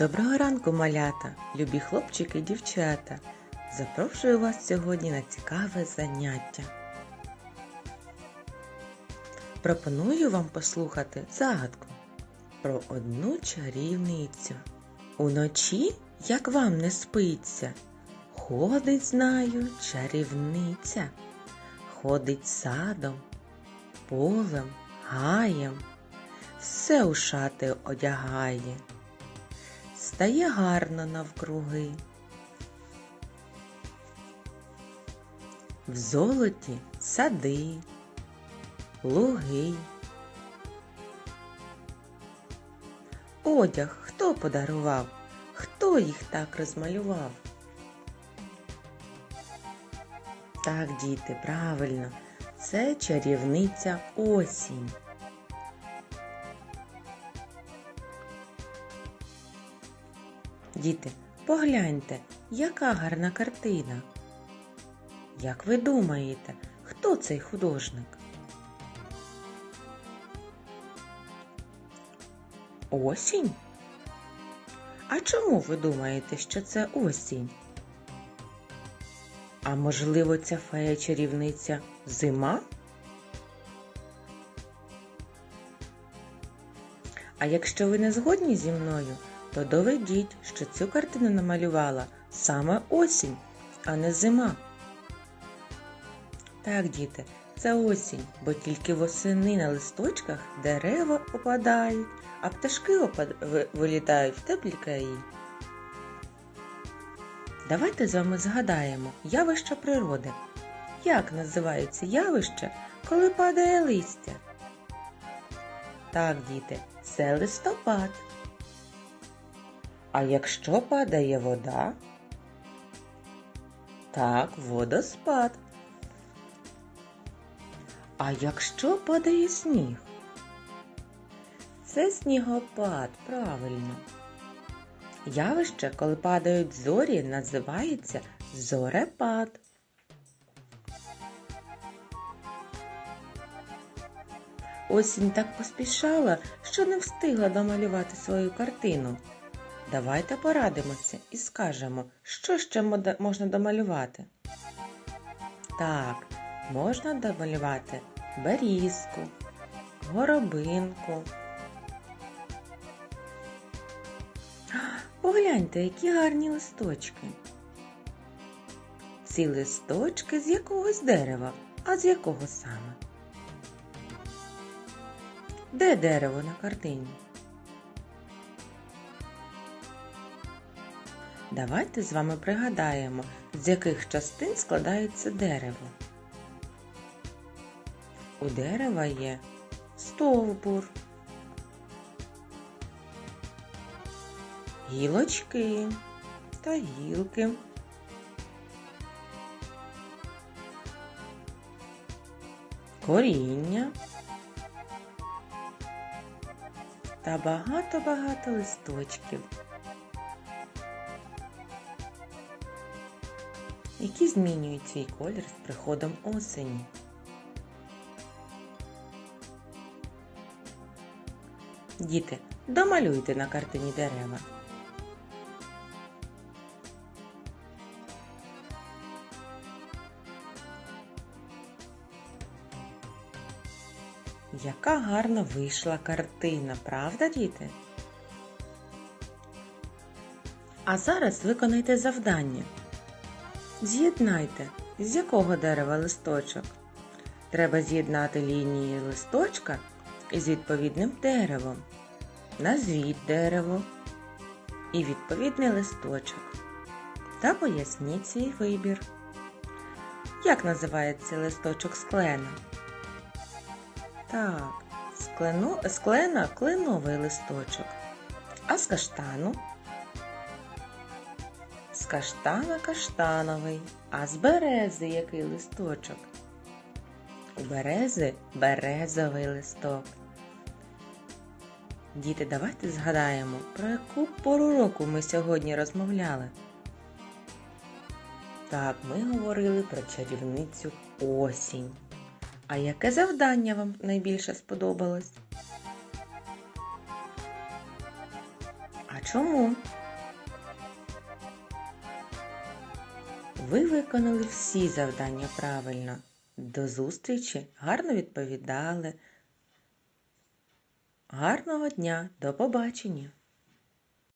Доброго ранку, малята, любі хлопчики і дівчата. Запрошую вас сьогодні на цікаве заняття. Пропоную вам послухати загадку про одну чарівницю. Уночі, як вам не спиться, ходить, знаю, чарівниця, ходить садом, полем, гаєм, все у шати одягає стає гарно навкруги. В золоті сади, луги. Одяг хто подарував, хто їх так розмалював? Так, діти, правильно, це чарівниця осінь. Діти, погляньте, яка гарна картина. Як ви думаєте, хто цей художник? Осінь? А чому ви думаєте, що це осінь? А можливо, ця фея чарівниця зима? А якщо ви не згодні зі мною, то доведіть, що цю картину намалювала саме осінь, а не зима. Так, діти, це осінь, бо тільки восени на листочках дерева опадають, а пташки опад... вилітають в теплі краї. Давайте з вами згадаємо явище природи. Як називається явище, коли падає листя? Так, діти, це листопад. А якщо падає вода? Так, водоспад. А якщо падає сніг? Це снігопад, правильно. Явище, коли падають зорі, називається зорепад. Осінь так поспішала, що не встигла домалювати свою картину. Давайте порадимося і скажемо, що ще можна домалювати. Так, можна домалювати берізку, горобинку. Погляньте, які гарні листочки. Ці листочки з якогось дерева, а з якого саме? Де дерево на картині? Давайте з вами пригадаємо, з яких частин складається дерево. У дерева є стовбур, гілочки та гілки. Коріння та багато-багато листочків. Які змінюють свій колір з приходом осені. Діти, домалюйте на картині дерева. Яка гарна вийшла картина, правда, діти? А зараз виконайте завдання. З'єднайте, з якого дерева листочок. Треба з'єднати лінії листочка із відповідним деревом. Назвіть дерево і відповідний листочок. Та поясніть свій вибір. Як називається листочок склена? Так, склено, склена кленовий листочок. А з каштану каштана каштановий, а з берези який листочок? У берези березовий листок. Діти, давайте згадаємо, про яку пору року ми сьогодні розмовляли. Так, ми говорили про чарівницю осінь. А яке завдання вам найбільше сподобалось? А чому? Ви виконали всі завдання правильно. До зустрічі, гарно відповідали. Гарного дня, до побачення!